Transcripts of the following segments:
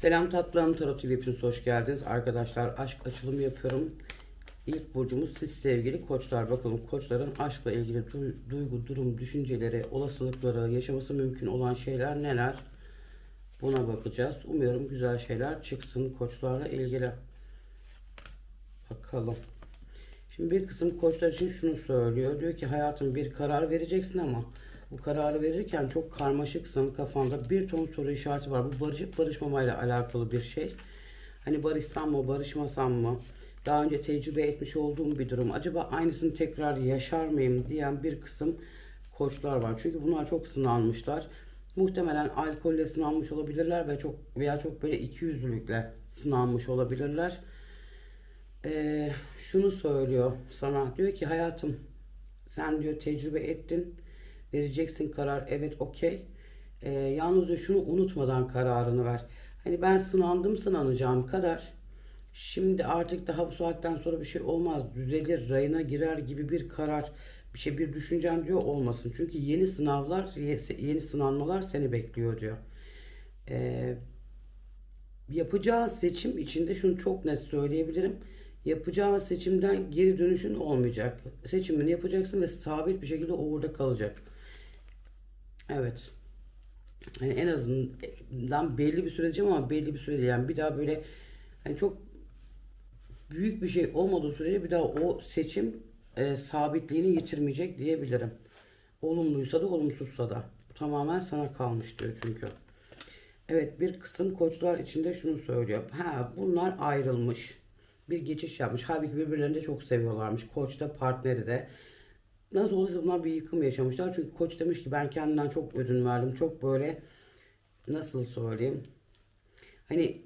Selam tatlım Tarot TV hepiniz hoş geldiniz. Arkadaşlar aşk açılımı yapıyorum. İlk burcumuz siz sevgili koçlar. Bakalım koçların aşkla ilgili du- duygu, durum, düşünceleri, olasılıkları, yaşaması mümkün olan şeyler neler? Buna bakacağız. Umuyorum güzel şeyler çıksın koçlarla ilgili. Bakalım. Şimdi bir kısım koçlar için şunu söylüyor. Diyor ki hayatım bir karar vereceksin ama bu kararı verirken çok karmaşıksın kafanda bir ton soru işareti var. Bu barışıp barışmamayla alakalı bir şey. Hani barışsam mı barışmasam mı? Daha önce tecrübe etmiş olduğum bir durum. Acaba aynısını tekrar yaşar mıyım diyen bir kısım koçlar var. Çünkü bunlar çok sınanmışlar. Muhtemelen alkolle sınanmış olabilirler ve çok veya çok böyle ikiyüzlülükle sınanmış olabilirler. Ee, şunu söylüyor sana. Diyor ki hayatım sen diyor tecrübe ettin. Vereceksin karar. Evet okey. Ee, yalnız diyor şunu unutmadan kararını ver. Hani ben sınandım sınanacağım kadar. Şimdi artık daha bu saatten sonra bir şey olmaz. Düzelir, rayına girer gibi bir karar, bir şey bir düşüncem diyor olmasın. Çünkü yeni sınavlar, yeni sınanmalar seni bekliyor diyor. Ee, yapacağı seçim içinde şunu çok net söyleyebilirim. Yapacağı seçimden geri dönüşün olmayacak. Seçimini yapacaksın ve sabit bir şekilde orada kalacak. Evet. Yani en azından belli bir süre ama belli bir süre. Yani bir daha böyle hani çok büyük bir şey olmadığı sürece bir daha o seçim e, sabitliğini yitirmeyecek diyebilirim. Olumluysa da olumsuzsa da. Bu tamamen sana kalmış diyor çünkü. Evet bir kısım koçlar içinde şunu söylüyor. Ha bunlar ayrılmış. Bir geçiş yapmış. Halbuki birbirlerini de çok seviyorlarmış. Koç da partneri de. Nasıl olursa bunlar bir yıkım yaşamışlar. Çünkü koç demiş ki ben kendimden çok ödün verdim. Çok böyle nasıl söyleyeyim. Hani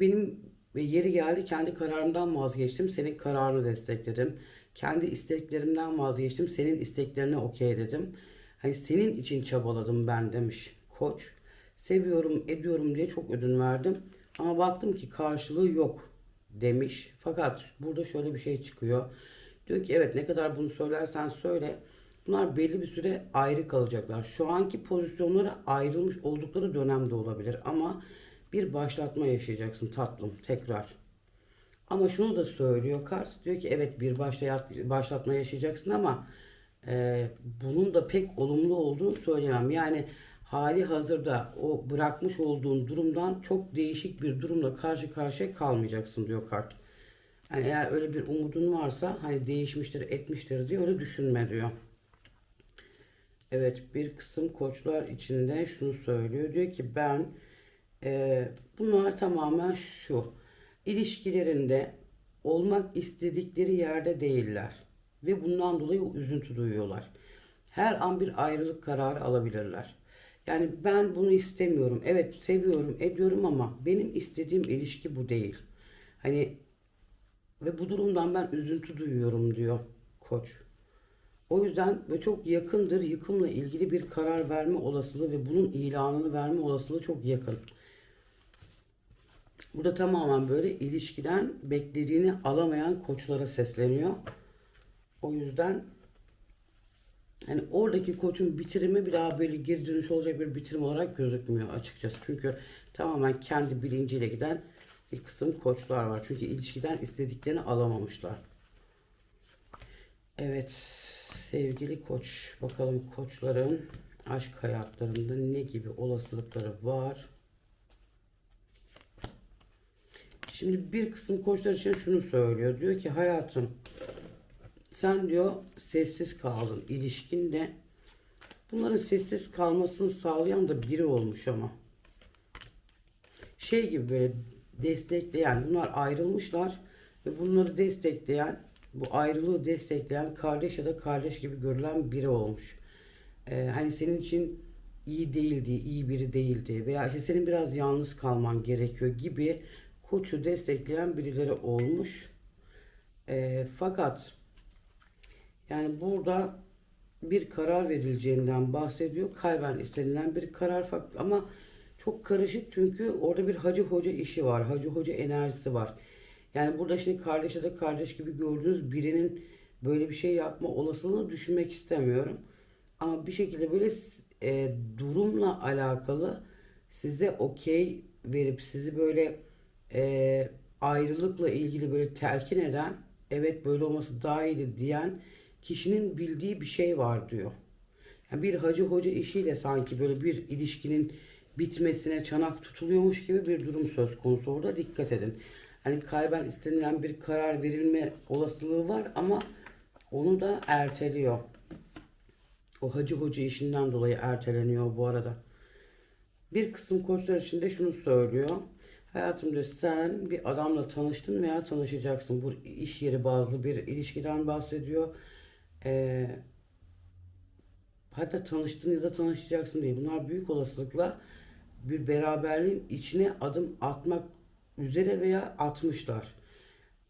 benim yeri geldi kendi kararımdan vazgeçtim. Senin kararını destekledim. Kendi isteklerimden vazgeçtim. Senin isteklerine okey dedim. Hani senin için çabaladım ben demiş koç. Seviyorum, ediyorum diye çok ödün verdim. Ama baktım ki karşılığı yok demiş. Fakat burada şöyle bir şey çıkıyor. Diyor ki evet ne kadar bunu söylersen söyle. Bunlar belli bir süre ayrı kalacaklar. Şu anki pozisyonları ayrılmış oldukları dönemde olabilir. Ama bir başlatma yaşayacaksın tatlım tekrar. Ama şunu da söylüyor kart. Diyor ki evet bir başlayat, başlatma yaşayacaksın ama e, bunun da pek olumlu olduğunu söyleyemem. Yani hali hazırda o bırakmış olduğun durumdan çok değişik bir durumla karşı karşıya kalmayacaksın diyor kart. Yani eğer öyle bir umudun varsa hani değişmiştir etmiştir diye öyle düşünme diyor. Evet bir kısım koçlar içinde şunu söylüyor. Diyor ki ben e, bunlar tamamen şu. ilişkilerinde olmak istedikleri yerde değiller. Ve bundan dolayı üzüntü duyuyorlar. Her an bir ayrılık kararı alabilirler. Yani ben bunu istemiyorum. Evet seviyorum, ediyorum ama benim istediğim ilişki bu değil. Hani ve bu durumdan ben üzüntü duyuyorum diyor koç. O yüzden ve çok yakındır yıkımla ilgili bir karar verme olasılığı ve bunun ilanını verme olasılığı çok yakın. Burada tamamen böyle ilişkiden beklediğini alamayan koçlara sesleniyor. O yüzden hani oradaki koçun bitirimi bir daha böyle geri dönüş olacak bir bitirim olarak gözükmüyor açıkçası. Çünkü tamamen kendi bilinciyle giden bir kısım koçlar var. Çünkü ilişkiden istediklerini alamamışlar. Evet sevgili koç bakalım koçların aşk hayatlarında ne gibi olasılıkları var. Şimdi bir kısım koçlar için şunu söylüyor. Diyor ki hayatım sen diyor sessiz kaldın ilişkinde. Bunların sessiz kalmasını sağlayan da biri olmuş ama. Şey gibi böyle destekleyen bunlar ayrılmışlar ve bunları destekleyen bu ayrılığı destekleyen kardeş ya da kardeş gibi görülen biri olmuş. Ee, hani senin için iyi değildi, iyi biri değildi veya işte senin biraz yalnız kalman gerekiyor gibi koçu destekleyen birileri olmuş. Ee, fakat yani burada bir karar verileceğinden bahsediyor. Kalben istenilen bir karar fak- ama çok karışık çünkü orada bir hacı hoca işi var. Hacı hoca enerjisi var. Yani burada şimdi kardeşe de kardeş gibi gördüğünüz birinin böyle bir şey yapma olasılığını düşünmek istemiyorum. Ama bir şekilde böyle e, durumla alakalı size okey verip sizi böyle e, ayrılıkla ilgili böyle telkin eden evet böyle olması daha iyiydi diyen kişinin bildiği bir şey var diyor. Yani bir hacı hoca işiyle sanki böyle bir ilişkinin bitmesine çanak tutuluyormuş gibi bir durum söz konusu orada dikkat edin. Hani kalben istenilen bir karar verilme olasılığı var ama onu da erteliyor. O hacı hoca işinden dolayı erteleniyor bu arada. Bir kısım koçlar için de şunu söylüyor. Hayatımda sen bir adamla tanıştın veya tanışacaksın. Bu iş yeri bazlı bir ilişkiden bahsediyor. Ee, hatta tanıştın ya da tanışacaksın değil. Bunlar büyük olasılıkla bir beraberliğin içine adım atmak üzere veya atmışlar.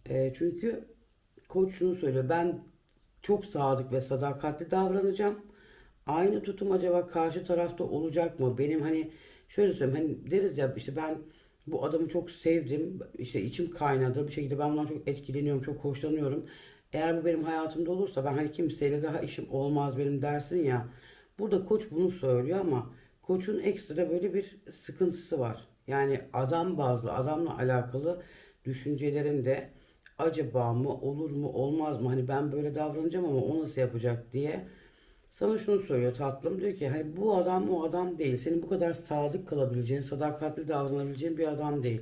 Ee, çünkü koç şunu söylüyor. Ben çok sadık ve sadakatli davranacağım. Aynı tutum acaba karşı tarafta olacak mı? Benim hani şöyle söyleyeyim hani deriz ya işte ben bu adamı çok sevdim. işte içim kaynadı. Bir şekilde ben bundan çok etkileniyorum, çok hoşlanıyorum. Eğer bu benim hayatımda olursa ben hani kimseyle daha işim olmaz benim dersin ya. Burada koç bunu söylüyor ama koçun ekstra böyle bir sıkıntısı var. Yani adam bazlı, adamla alakalı düşüncelerinde acaba mı, olur mu, olmaz mı? Hani ben böyle davranacağım ama o nasıl yapacak diye sana şunu söylüyor tatlım. Diyor ki hani bu adam o adam değil. Senin bu kadar sadık kalabileceğin, sadakatli davranabileceğin bir adam değil.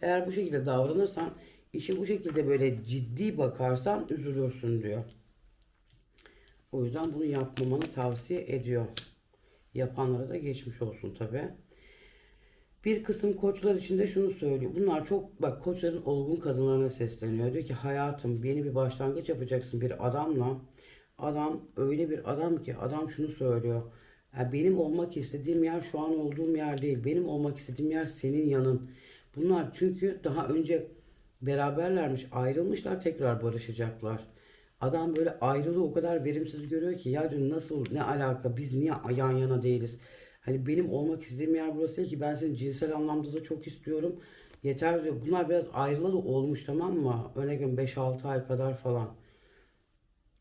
Eğer bu şekilde davranırsan, işe bu şekilde böyle ciddi bakarsan üzülürsün diyor. O yüzden bunu yapmamanı tavsiye ediyor. Yapanlara da geçmiş olsun tabi. Bir kısım koçlar için de şunu söylüyor. Bunlar çok bak koçların olgun kadınlarına sesleniyor. Diyor ki hayatım yeni bir başlangıç yapacaksın bir adamla. Adam öyle bir adam ki adam şunu söylüyor. "Ya benim olmak istediğim yer şu an olduğum yer değil. Benim olmak istediğim yer senin yanın. Bunlar çünkü daha önce beraberlermiş, ayrılmışlar, tekrar barışacaklar. Adam böyle ayrılığı o kadar verimsiz görüyor ki ya diyor nasıl ne alaka biz niye yan yana değiliz? Hani benim olmak istediğim yer burası değil ki ben seni cinsel anlamda da çok istiyorum. Yeter diyor. Bunlar biraz ayrılalı olmuş tamam mı? Örneğin 5-6 ay kadar falan.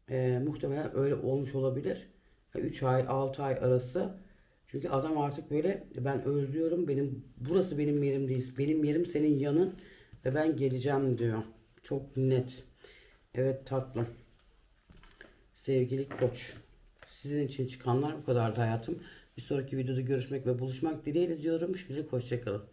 Ee, muhtemelen öyle olmuş olabilir. 3 ay 6 ay arası. Çünkü adam artık böyle ben özlüyorum. Benim burası benim yerim değil. Benim yerim senin yanın ve ben geleceğim diyor. Çok net. Evet tatlım. Sevgili koç. Sizin için çıkanlar bu kadardı hayatım. Bir sonraki videoda görüşmek ve buluşmak dileğiyle diyorum. Şimdilik hoşçakalın.